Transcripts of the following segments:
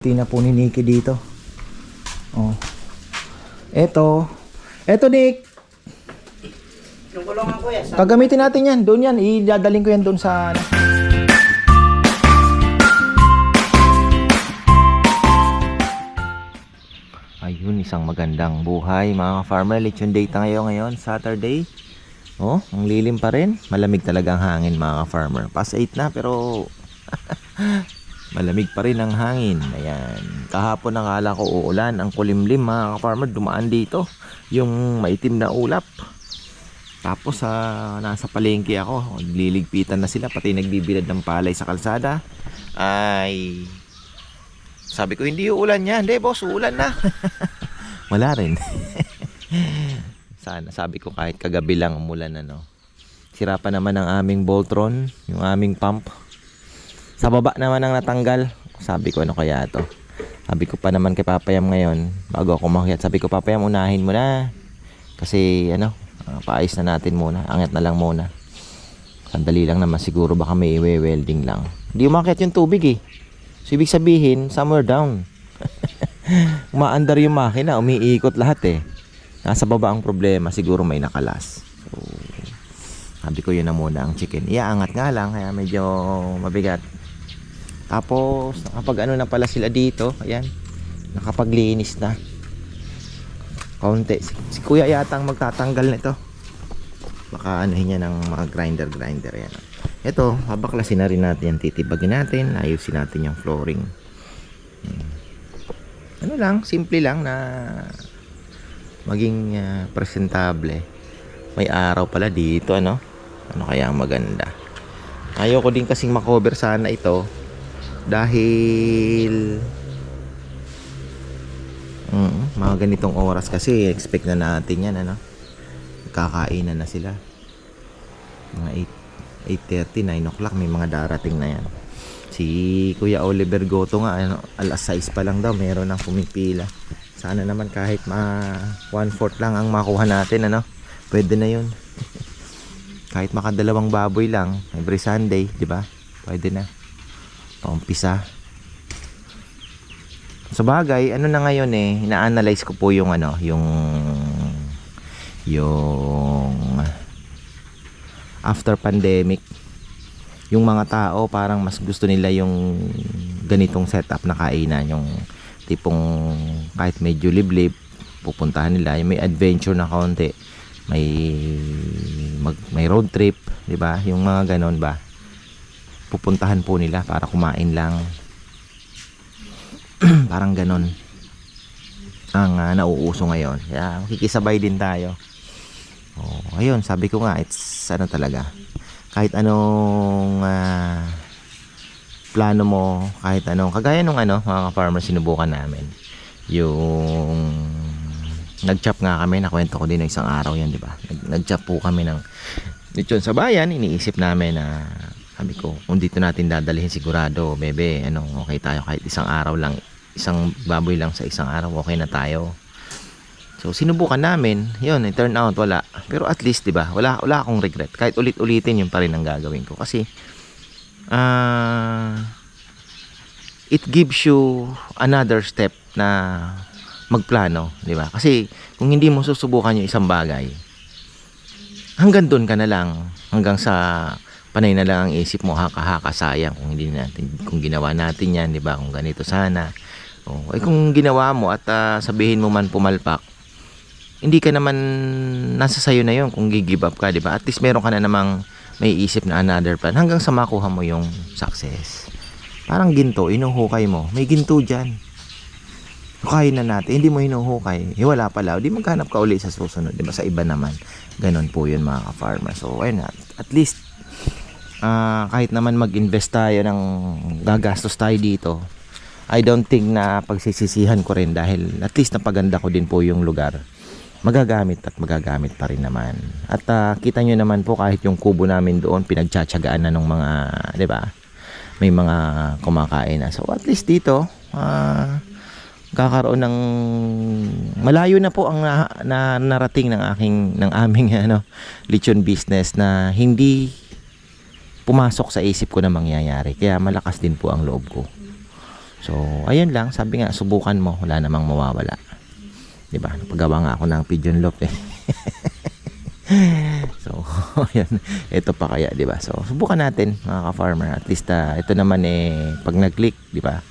Tina po ni Nicky dito. Oh. Eto. Eto Nick. Yung kulungan ko yan. Gagamitin natin yan. Doon yan. Idadaling ko yan doon sa... ano. Ayun, isang magandang buhay mga farmer. Lechon day tayo ngayon, Saturday. Oh, ang lilim pa rin. Malamig talaga ang hangin mga farmer. Past 8 na pero malamig pa rin ang hangin. Ayan. Kahapon nakala ko uulan. Ang kulimlim mga farmer dumaan dito. Yung maitim na ulap. Tapos sa nasa palengke ako, liligpitan na sila pati nagbibilad ng palay sa kalsada. Ay sabi ko hindi uulan yan. Hindi boss, uulan na. Wala rin. Sana sabi ko kahit kagabi lang umulan ano. Sira pa naman ang aming Voltron, yung aming pump. Sa baba naman ang natanggal. Sabi ko ano kaya to. Sabi ko pa naman kay Papayam ngayon, bago ako makyat, sabi ko Papayam unahin mo na. Kasi ano, ah, paayos na natin muna. Angat na lang muna. Sandali lang naman siguro baka may welding lang. Hindi umakyat yung tubig eh. So ibig sabihin, somewhere down. Umaandar yung makina, umiikot lahat eh. Nasa baba ang problema, siguro may nakalas. So, sabi ko yun na muna ang chicken. Iaangat nga lang, kaya medyo mabigat. Tapos, nakapag ano na pala sila dito, ayan, nakapaglinis na. Kaunti. Si, si kuya yata ang magtatanggal nito. Baka anuhin niya ng mga grinder-grinder yan. Ito, babaklasin na rin natin yan. Titibagin natin, ayusin natin yung flooring. Hmm. Ano lang, simple lang na maging ah, presentable. May araw pala dito, ano? Ano kaya ang maganda? Ayoko din kasing makover sana ito dahil mm, mga ganitong oras kasi expect na natin yan ano? Kakainan na sila. Mga 8 8.30, 9 o'clock may mga darating na yan. Si Kuya Oliver Goto nga ano, alas 6 pa lang daw meron nang pumipila. Sana naman kahit ma 1/4 lang ang makuha natin ano? Pwede na yun. Kahit makadalawang baboy lang every Sunday di ba? Pwede na paumpisa sa bagay ano na ngayon eh ina-analyze ko po yung ano yung yung after pandemic. Yung mga tao parang mas gusto nila yung ganitong setup na kainan yung tipong kahit medyo liblib pupuntahan nila. Yung may adventure na kaunti may mag, may road trip di ba? Yung mga ganon ba pupuntahan po nila para kumain lang parang ganon ang ah, nauuso ngayon kaya kikisabay din tayo Oh, ayun, sabi ko nga, it's ano talaga. Kahit anong ah, plano mo, kahit anong, kagaya nung ano, mga farmers sinubukan namin. Yung nag-chop nga kami, nakwento ko din ng isang araw yan, di ba? Nag- Nag-chop po kami ng lechon sa bayan, iniisip namin na sabi ko, kung dito natin dadalhin sigurado, bebe, ano, okay tayo kahit isang araw lang, isang baboy lang sa isang araw, okay na tayo. So sinubukan namin, 'yun, it turn out wala. Pero at least 'di ba? Wala wala akong regret. Kahit ulit-ulitin 'yun pa rin ang gagawin ko kasi ah it gives you another step na magplano, 'di ba? Kasi kung hindi mo susubukan yung isang bagay, hanggang doon ka na lang, hanggang sa panay na lang ang isip mo, haka-haka sayang kung hindi natin kung ginawa natin 'yan, 'di ba? Kung ganito sana. Oh, eh kung ginawa mo at ah, sabihin mo man pumalpak, hindi ka naman nasa sayo na yon kung gigive up ka, di ba? At least meron ka na namang may isip na another plan hanggang sa makuha mo yung success. Parang ginto, inuhukay mo. May ginto dyan. Hukayin na natin. Hindi mo hinuhukay. Eh, wala pala. Di maghanap ka uli sa susunod. Di ba? Sa iba naman. Ganon po yun mga ka-farmer. So, ayun na. At least, ah, kahit naman mag-invest tayo ng gagastos tayo dito, I don't think na pagsisisihan ko rin dahil at least napaganda ko din po yung lugar magagamit at magagamit pa rin naman. At ah, kita nyo naman po kahit yung kubo namin doon pinagtsatsagaan na ng mga, 'di ba? May mga kumakain na. So at least dito, ah kakaroon ng malayo na po ang na, na narating ng aking ng aming ano lechon business na hindi pumasok sa isip ko na mangyayari. Kaya malakas din po ang loob ko. So, ayun lang. Sabi nga, subukan mo. Wala namang mawawala. ba? Napagawa nga ako ng pigeon loaf eh. so, ayun. Ito pa kaya, 'di ba? So, subukan natin mga ka-farmer. At least ah, ito naman eh pag nag-click, 'di ba?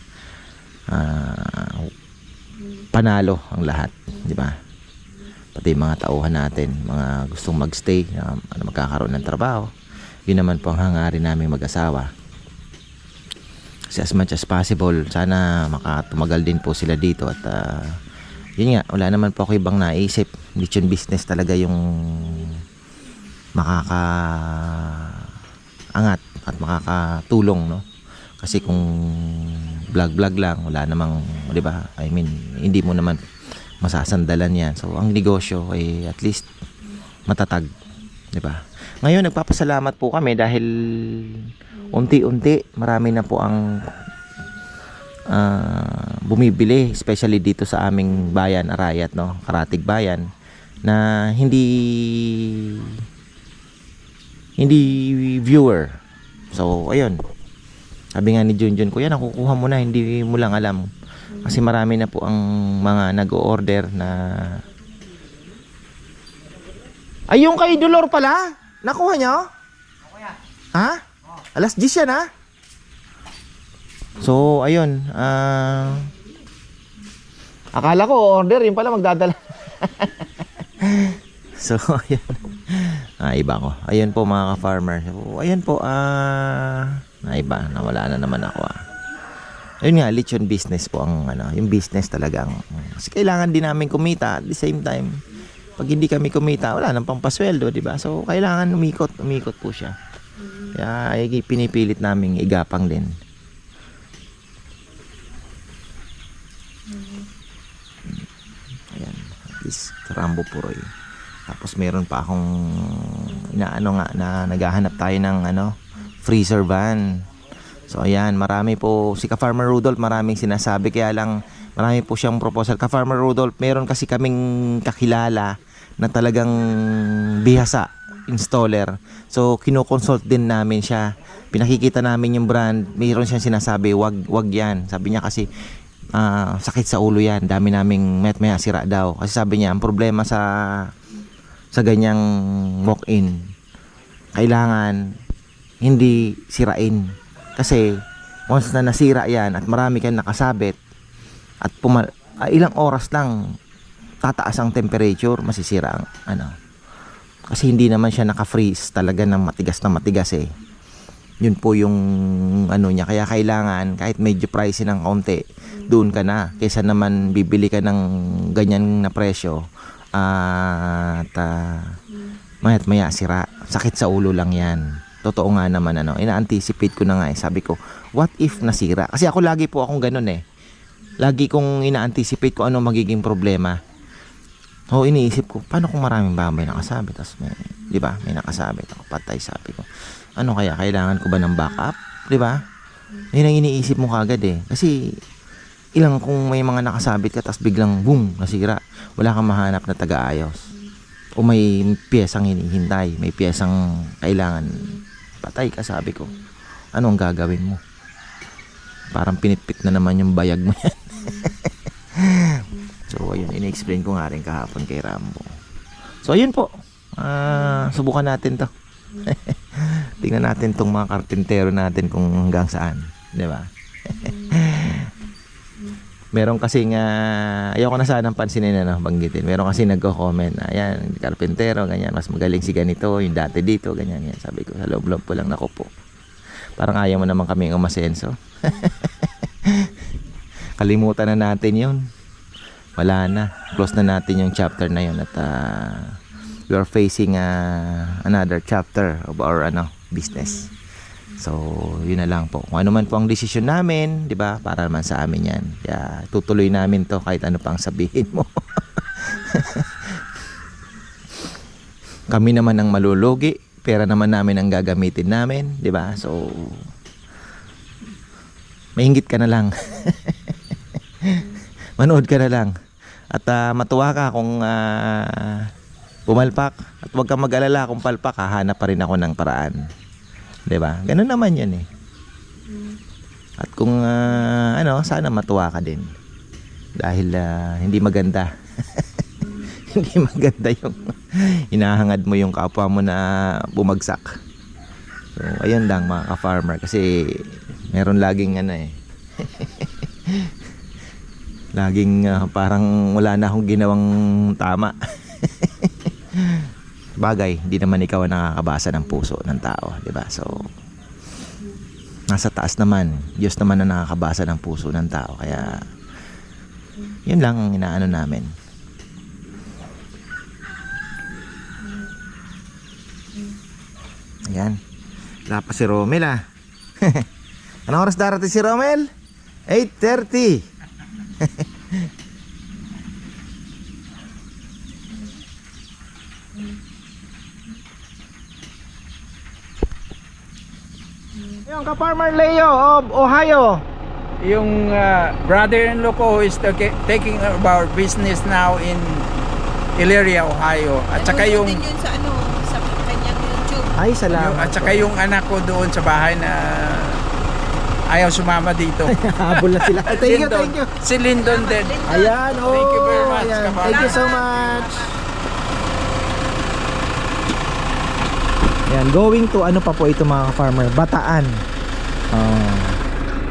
Ah, panalo ang lahat, 'di ba? Pati mga tauhan natin, mga gustong magstay, na ano, magkakaroon ng trabaho. Yun naman po ang hangarin namin mag-asawa. Kasi as much as possible, sana makatumagal din po sila dito at ah, yun nga, wala naman po ako ibang naisip. Lechon business talaga yung makaka angat at makakatulong, no? Kasi kung vlog-vlog lang, wala namang, di ba? I mean, hindi mo naman masasandalan yan. So, ang negosyo ay at least matatag, di ba? Ngayon, nagpapasalamat po kami dahil unti-unti, marami na po ang ah, bumibili, especially dito sa aming bayan, Arayat, no? Karatig Bayan, na hindi hindi viewer. So, ayun. Sabi nga ni Junjun, Kuya, nakukuha mo na, hindi mo lang alam. Kasi marami na po ang mga nag-o-order na... Ay, yung kay Dolor pala? Nakuha nyo? Ha? Alas 10 yan, ha? So, ayun. ah akala ko, order, yun pala magdadala. so, ayun. Ah, iba ko. Ayun po mga ka-farmer. Ayun po, ah... na iba, nawala na naman ako ah. Ayun nga, lechon business po ang ano, yung business talagang. Kasi kailangan din namin kumita at the same time. Pag hindi kami kumita, wala nang pampasweldo, di ba? So, kailangan umikot, umikot po siya. Kaya ay pinipilit naming igapang din. Ayan, least Rambo Puroy. Tapos meron pa akong inaano nga na naghahanap tayo ng ano, freezer van. So ayan, marami po si Ka-Farmer Rudolph, maraming sinasabi kaya lang marami po siyang proposal. Ka-Farmer Rudolph, meron kasi kaming kakilala na talagang bihasa installer. So kino-consult din namin siya. Pinakikita namin yung brand, mayroon siyang sinasabi, wag wag 'yan. Sabi niya kasi ah, sakit sa ulo 'yan. Dami naming met maya sira daw. Kasi sabi niya, ang problema sa sa ganyang walk-in kailangan hindi sirain. Kasi once na nasira yan at marami kang nakasabit at pumal ah, ilang oras lang tataas ang temperature, masisira ang ano. Kasi hindi naman siya naka-freeze talaga ng matigas na matigas eh. Yun po yung ano niya. Kaya kailangan kahit medyo pricey ng konti, doon ka na. Kesa naman bibili ka ng ganyan na presyo at ah, maya't maya sira. Sakit sa ulo lang yan. Totoo nga naman ano. Ina-anticipate ko na nga eh. Sabi ko, what if nasira? Kasi ako lagi po akong ganun eh. Lagi kong ina-anticipate ko ano magiging problema. Oo, iniisip ko, paano kung maraming baboy nakasabit? Tapos may, di ba, may nakasabit ako, patay, sabi ko. Ano kaya, kailangan ko ba ng backup? Di ba? Yun ang iniisip mo kagad eh. Kasi, ilang kung may mga nakasabit ka, tapos biglang, boom, nasira. Wala kang mahanap na taga-ayos. O may piyesang hinihintay, may piyesang kailangan patay ka, sabi ko. Ano ang gagawin mo? Parang pinitpit na naman yung bayag mo yan. So, ayun, ini-explain ko nga rin kahapon kay Rambo. So, ayun po. Ah, subukan natin to. Tingnan natin tong mga karpintero natin kung hanggang saan. Di ba? Meron kasi nga, ayoko na sanang pansinin na banggitin. Meron kasi nagko-comment na, ayan, karpintero, ganyan, mas magaling si ganito, yung dati dito, ganyan, yan. Sabi ko, sa loob-loob po lang, nako po. Parang ayaw mo naman kami umasenso. Kalimutan na natin yun wala na. Close na natin yung chapter na yun at uh, we are facing uh, another chapter of our ano business. So, yun na lang po. Kung ano man po ang desisyon namin, di ba? Para naman sa amin yan. Kaya tutuloy namin to kahit ano pang sabihin mo. Kami naman ang malulugi. Pera naman namin ang gagamitin namin, di ba? So, maingit ka na lang. Manood ka na lang. At ah, matuwa ka kung ah, pumalpak. At huwag kang mag-alala kung palpak, hahanap pa rin ako ng paraan. 'Di ba? Ganun naman 'yan eh. At kung ah, ano, sana matuwa ka din. Dahil ah, hindi maganda. hindi maganda yung hinahangad mo yung kapwa mo na bumagsak. So, ayun lang mga ka-farmer kasi meron laging ano eh. laging ah, parang wala na akong ginawang tama. Bagay, hindi naman ikaw ang nakakabasa ng puso ng tao, 'di ba? So nasa taas naman, Diyos naman ang nakakabasa ng puso ng tao. Kaya yun lang ang inaano namin. Ayan. Wala pa si Romel ah. Anong oras darating si Romel? 8.30. Yung ka-farmer Leo of Ohio. Yung uh, brother-in-law ko is taking our business now in Elyria, Ohio. At saka yung, din yun sa ano, sa kanyang YouTube. Ay, yung salamat. at saka yung anak ko doon sa bahay na ayaw sumama dito. Habol na sila. thank you, thank you. Si Lyndon din. Ayan, oh. Thank you very much, ayan. Thank you so much. Yan, going to ano pa po ito mga farmer, Bataan. Ah,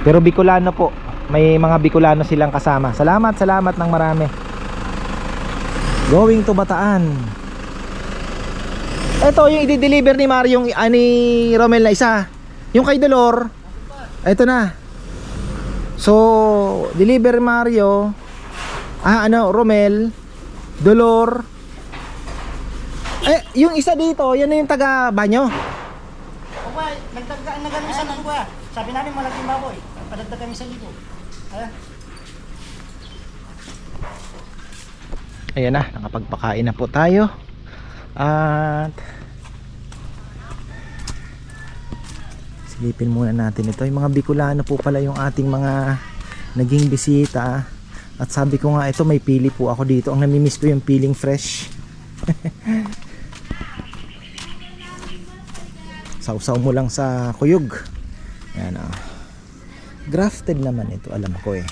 pero Bicolano po. May mga Bicolano silang kasama. Salamat, salamat ng marami. Going to Bataan. Ito yung i-deliver ni Mario yung ani Romel na isa. Yung kay Dolor. Ito na. So, deliver Mario. Ah, ano, Romel, Dolor. Eh, yung isa dito, yan na yung taga banyo. O ba, nagdagdagan na ganun sa ano ba? Sabi namin malaking baboy. Padagdag kami sa libo. Ayan. Ayan na, nakapagpakain na po tayo. At silipin muna natin ito. Yung mga Bicolano po pala yung ating mga naging bisita. At sabi ko nga ito may pili po ako dito. Ang namimiss ko yung piling fresh. Sausaw mo lang sa kuyog. Ayan ah. Grafted naman ito, alam ko eh.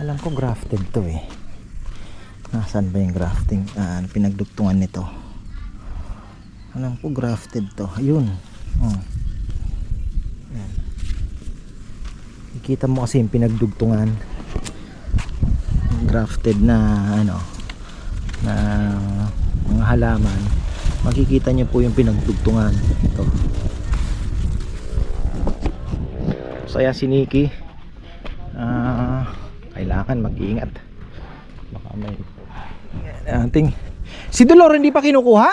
Alam ko grafted to eh. Nasaan ba yung grafting? Ah, pinagdugtungan nito. Alam ko grafted to. Ayun. Oh. Ikita mo kasi yung pinagdugtungan. Grafted na ano na mga halaman. Makikita niyo po yung pinagdugtungan. Ito. So ayan si Nikki. Ah, kailangan mag-ingat. Baka may ating Si Dolor hindi pa kinukuha?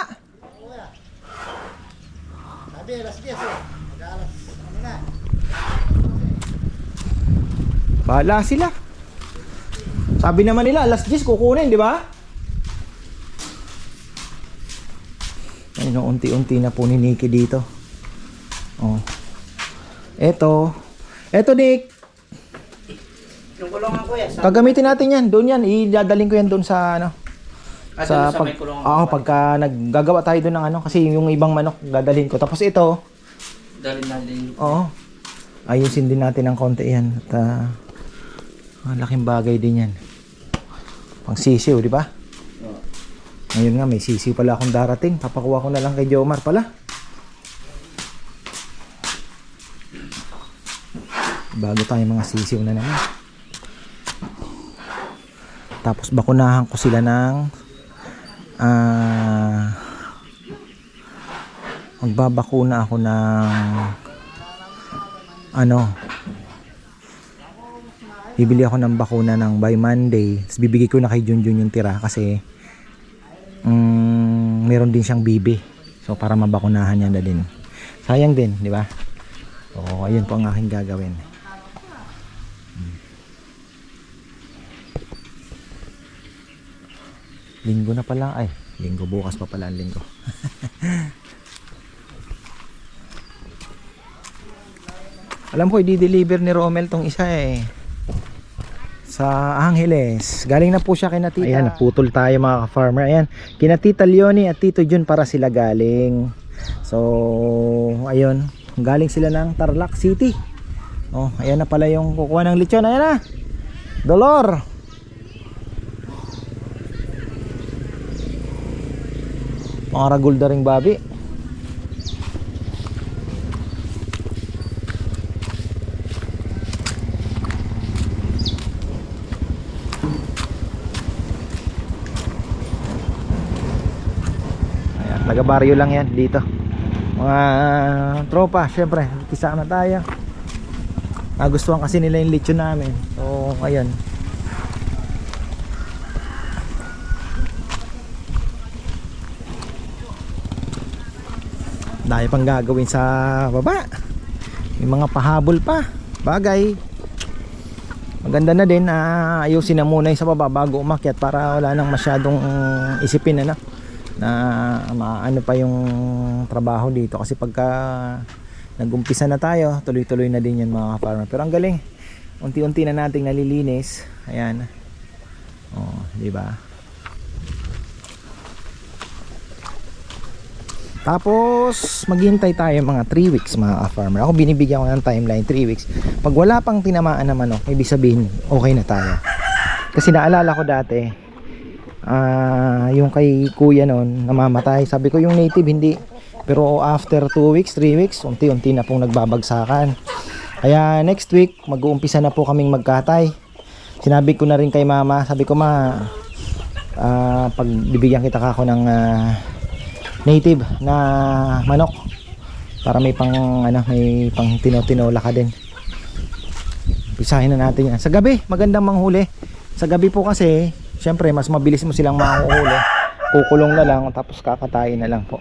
Sabi, alas 10 eh. Mag-alas, ano na. Bahala sila. Sabi naman nila, alas 10 kukunin, di ba? Ayun, unti-unti na po ni Nikki dito. Oh. Eto. Eto, Nick. Yung kulungan ko yan. Sa, Gagamitin natin yan. Doon yan. Idadaling ko yan doon sa ano. Ah, sa sa pag, may kulungan Oo, ko. pagka naggagawa tayo doon ng ano. Kasi yung ibang manok, dadalhin ko. Tapos ito, Dali na din. Oo. Ayusin din natin ng konti yan. At ah, malaking bagay din yan. Pang sisiw, di ba? Ngayon nga, may sisiw pala akong darating. Papakuha ko na lang kay Jomar pala. Bago tayo mga sisiw na naman. Tapos bakunahan ko sila ng ah magbabakuna ako ng ano bibili ako ng bakuna ng by Monday. Tapos bibigay ko na kay Junjun yung tira kasi mm, meron din siyang bibi. So para mabakunahan niya na din. Sayang din di ba? Oo ayun po ang aking gagawin. Hmm. linggo na pala ay. Linggo bukas pa pala ang linggo. Alam ko, i-deliver ni Romel tong isa eh. Sa Angeles. Galing na po siya kina tita. Ayan, naputol tayo mga ka-farmer. Ayan, kina tita Leonie at tito Jun para sila galing. So, ayun. Galing sila ng Tarlac City. Oh, ayan na pala yung kukuha ng lechon. Ayan na. Dolor. Mga ragulda ring babi. Taga baryo lang yan dito. Mga tropa, syempre, kisa na tayo. Nagustuhan kasi nila yung lechon namin. So, ayun. Dahil pang gagawin sa baba. May mga pahabol pa. Bagay. Maganda na din na ayusin na muna yung sa baba bago umakyat para wala nang masyadong isipin ano na maano pa yung trabaho dito. Kasi pagka nagumpisa na tayo tuloy-tuloy na din yan mga farmer pero ang galing. Unti-unti na nating nalilinis. Ayan. Oh di ba? Tapos maghintay tayo mga 3 weeks mga farmer ako binibigyan ko ng timeline 3 weeks. Pag wala pang tinamaan na manok ibig sabihin okay na tayo. Kasi naalala ko dati ah yung kay kuya noon namamatay. Sabi ko yung native hindi. Pero after 2 weeks 3 weeks unti-unti na pong nagbabagsakan. Kaya next week mag-uumpisa na po kaming magkatay. Sinabi ko na rin kay mama. Sabi ko ma ah, pag bibigyan kita kako ng ah, native na manok para may pang ano may pang tino-tinola ka din. Pisahin na natin yan. Sa gabi magandang manghuli. Sa gabi po kasi syempre mas mabilis mo silang mahuhuli. Kukulong na lang tapos kakatayin na lang po.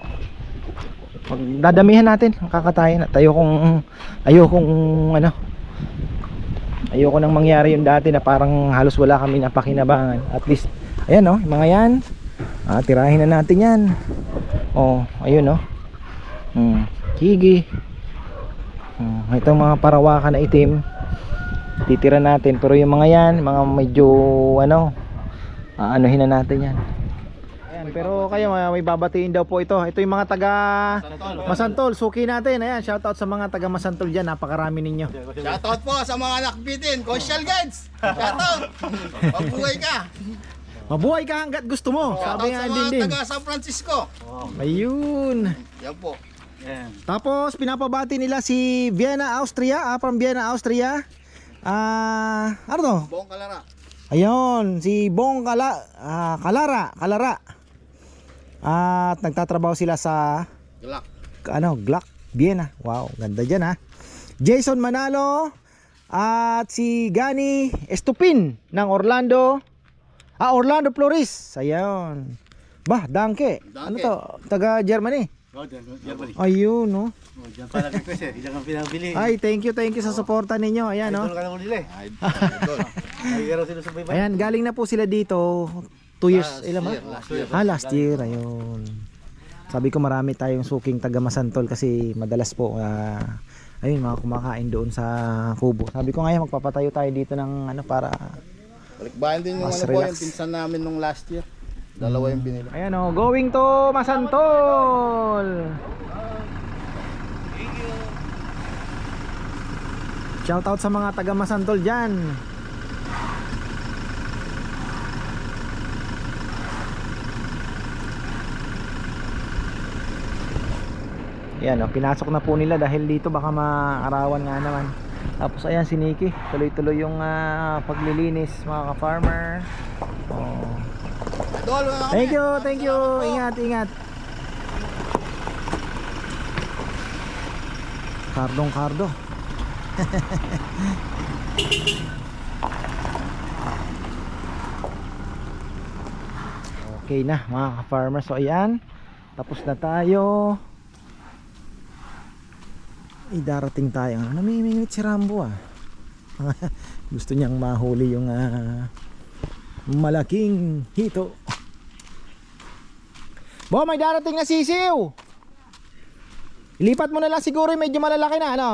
Pag dadamihan natin kakatayin at ayokong ayokong ano ayoko nang mangyari yung dati na parang halos wala kami napakinabangan at least ayan oh mga yan. Ah, tirahin na natin yan. Oh ayun oh hmm, higi hmm, itong mga parawakan na itim titira natin. Pero yung mga yan mga medyo ano aanuhin na natin yan Ayan, pero kayo may babatiin daw po ito ito yung mga taga Masantol suki natin ayan shoutout sa mga taga Masantol dyan napakarami ninyo Shoutout po sa mga nakbitin, Coastal Guides. Shoutout. Mabuhay ka. mabuhay ka hanggat gusto mo sabi nga sa din mga din taga San Francisco. ayun Yan po. Tapos pinapabati nila si Vienna, Austria, ah, from Vienna, Austria. Ah, ano to? Buong kalara. Ayun, si Bong Kala, ah, Kalara, Kalara. At nagtatrabaho sila sa Galak. ano, Glock, Vienna. Wow, ganda diyan ha. Jason Manalo at si Gani Estupin ng Orlando. Ah, Orlando Flores. Ayun. Bah, Danke. Ano Danke. to? Taga Germany. Ayun, no. Diyan pa nag-request eh. Diyan kang pinabili. Ay, thank you, thank you sa suporta ninyo. Ayan, no. ka naman nila eh. Idol. Ay, sila sa. Ayan, galing na po sila dito. Two years, ilan ba? year, last year. Ah, last year, ayun. Sabi ko marami tayong suking taga Masantol kasi madalas po ah, ayun mga kumakain doon sa kubo. Sabi ko ngayon magpapatayo tayo dito ng ano para Balikbayan din yung ano po, yung pinsan namin nung last year. Dalawa yung binili. Ayan oh, going to Masantol. Shout out sa mga taga Masantol diyan. Yan oh, pinasok na po nila dahil dito baka maarawan nga naman. Tapos ayan si Nikki, tuloy-tuloy yung ah, paglilinis mga ka-farmer. Oh. Mga kami. Thank you, thank you. Ingat, ingat. Kardong kardo. okay na mga ka-farmer. So ayan. Tapos na tayo. Ay darating tayo. Ano, namimingwit si Rambo ah. Gusto niyang mahuli yung ah, malaking hito. Bo, may darating na sisiw. Ilipat mo na lang siguro yung medyo malalaki na, ano?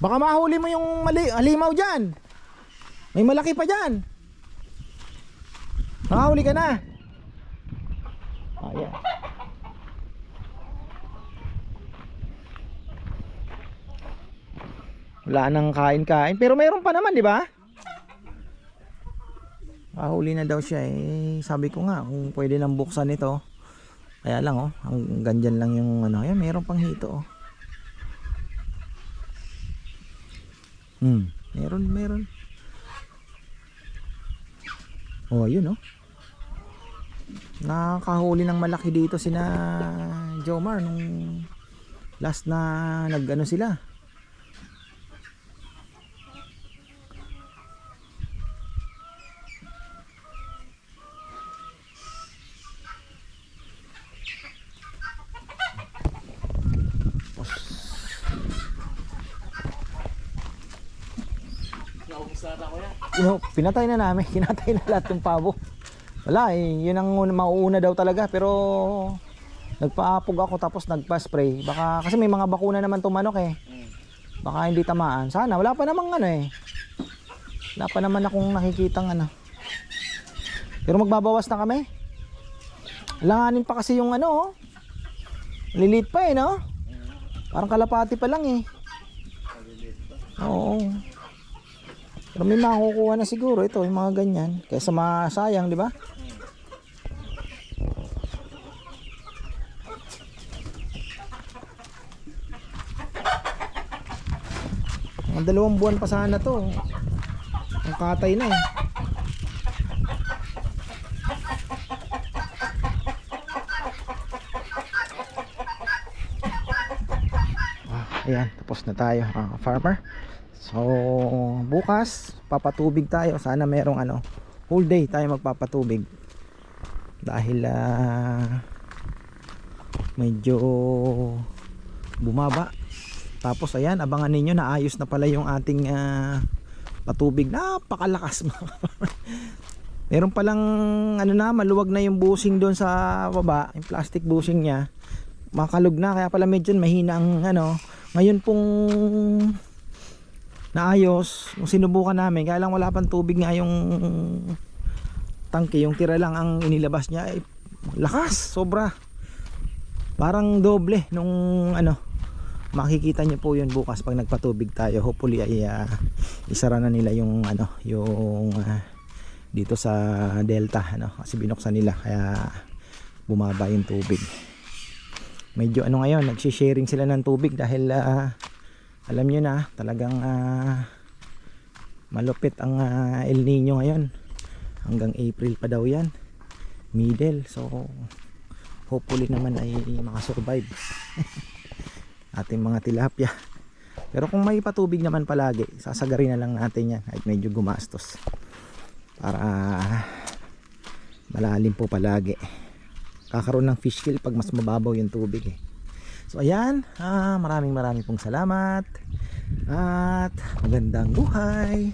Baka mahuli mo yung mali halimaw dyan. May malaki pa dyan. Nakahuli ka na. Ayan. Wala nang kain-kain. Pero meron pa naman, di ba? Kahuli na daw siya eh. Sabi ko nga, kung pwede nang buksan ito. Kaya lang oh, ang ganyan lang yung ano. Ayan, meron pang hito oh. Hmm, meron, meron. Oh, yun oh. Nakakahuli ng malaki dito sina Jomar nung last na nagano sila. Pino, pinatay na namin, kinatay na lahat ng pabo. Wala eh, yun ang una- mauuna daw talaga pero nagpaapog ako tapos nagpa-spray. Baka kasi may mga bakuna naman tong manok eh. Baka hindi tamaan. Sana wala pa namang ano eh. Wala pa naman akong nakikitang ano. Pero magbabawas na kami. Langanin pa kasi yung ano oh. Lilit pa eh no? Parang kalapati pa lang eh. Oo. Pero may makukuha na siguro ito, yung mga ganyan. Kaysa masayang, di ba? Ang dalawang buwan pa sana to. Ang katay na eh. Ah, ayan, tapos na tayo, ah, farmer. So, bukas papatubig tayo. Sana merong ano, whole day tayo magpapatubig. Dahil ah, medyo bumaba. Tapos ayan, abangan ninyo naayos na pala yung ating ah, patubig. Napakalakas Meron palang ano na, maluwag na yung busing doon sa baba, yung plastic busing niya. Makalug na kaya pala medyo mahina ang ano. Ngayon pong naayos kung sinubukan namin kaya lang wala pang tubig nga yung tangke yung tira lang ang inilabas niya ay lakas sobra. Parang doble nung ano makikita niyo po yun bukas pag nagpatubig tayo. Hopefully ay ah, isara na nila yung ano yung ah, dito sa delta ano kasi binuksan nila kaya bumaba yung tubig. Medyo ano ngayon nagsisharing sila ng tubig dahil ah, alam nyo na talagang ah, malupit ang ah, El Nino ngayon. Hanggang April pa daw yan. Middle. So hopefully naman ay makasurvive. Ating mga tilapia. Pero kung may patubig naman palagi sasagarin na lang natin yan kahit medyo gumastos. Para ah, malalim po palagi. Kakaroon ng fish kill pag mas mababaw yung tubig eh So ayan, ah, maraming maraming pong salamat at magandang buhay.